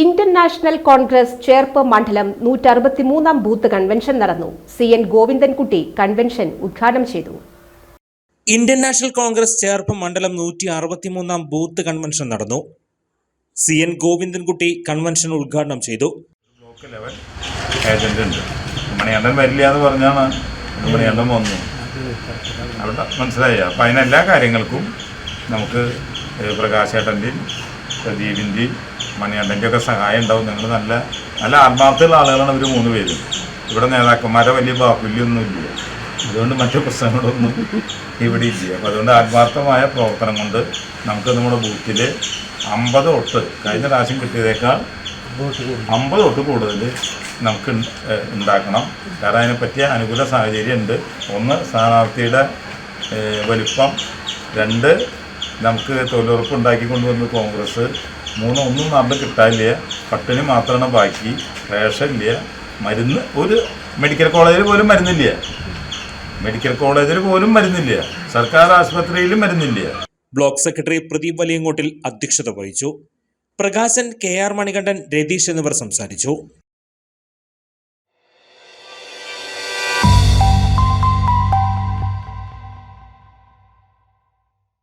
Indian national Congress Cherpu മണ്ഡലം നൂറ്റി അറുപത്തിമൂന്നാം ബൂത്ത് കൺവെൻഷൻ നടന്നു. സി എൻ ഗോവിന്ദൻകുട്ടി കൺവെൻഷൻ ഉദ്ഘാടനം ചെയ്തു. ഇന്ത്യൻ നാഷണൽ കോൺഗ്രസ് ചേർപ്പ് മണ്ഡലം നൂറ്റി അറുപത്തിമൂന്നാം ബൂത്ത് കൺവെൻഷൻ നടന്നു. സി എൻ ഗോവിന്ദൻകുട്ടി കൺവെൻഷൻ ഉദ്ഘാടനം ചെയ്തു. ബ്ലോക്ക് ലെവൽ ഏജന്റ് ഉണ്ട്. വരില്ല എന്ന് പറഞ്ഞാണ് വന്നു. അവിടെ മനസ്സിലായി. അപ്പം അതിനെല്ലാ കാര്യങ്ങൾക്കും നമുക്ക് പ്രകാശേട്ടന്റെയും പ്രദീപിന്റെയും മണിയണ്ടന്റെ ഒക്കെ സഹായം ഉണ്ടാവും. നിങ്ങൾ നല്ല നല്ല ആത്മാർത്ഥമുള്ള ആളുകളാണ് ഇവർ മൂന്ന് പേരും. ഇവിടെ നേതാക്കന്മാരെ വലിയ ബാഹുല്യൊന്നും ഇല്ല. അതുകൊണ്ട് മറ്റു പ്രശ്നങ്ങളൊന്നും ഇവിടെ ഇല്ല. അപ്പം അതുകൊണ്ട് ആത്മാർത്ഥമായ പ്രവർത്തനം കൊണ്ട് നമുക്ക് നമ്മുടെ ബൂത്തിൽ അമ്പത് തൊട്ട് കഴിഞ്ഞ പ്രാവശ്യം കിട്ടിയതേക്കാൾ അമ്പത് തൊട്ട് കൂടുതൽ നമുക്ക് ഉണ്ടാക്കണം. കാരണം അതിനെ പറ്റിയ അനുകൂല സാഹചര്യം ഉണ്ട്. ഒന്ന് സ്ഥാനാർത്ഥിയുടെ വലിപ്പം. രണ്ട് നമുക്ക് തൊഴിലുറപ്പ് ഉണ്ടാക്കി കൊണ്ടുവന്ന് കോൺഗ്രസ്. മൂന്ന് ഒന്നും നാട്ടിൽ കിട്ടാനില്ല? പട്ടിന് മാത്രമാണ് ബാക്കി? റേഷൻ ഇല്ല മരുന്ന് ഒരു മെഡിക്കൽ കോളേജിൽ പോലും മരുന്നില്ല? മെഡിക്കൽ കോളേജിൽ പോലും മരുന്നില്ല? സർക്കാർ ആശുപത്രിയിലും മരുന്നില്ല? ബ്ലോക്ക് സെക്രട്ടറി പ്രദീപ് വലിയങ്കോട്ടിൽ അധ്യക്ഷത വഹിച്ചു. പ്രകാശൻ കെ ആർ മണികണ്ഠൻ രതീഷ് എന്നിവർ സംസാരിച്ചു.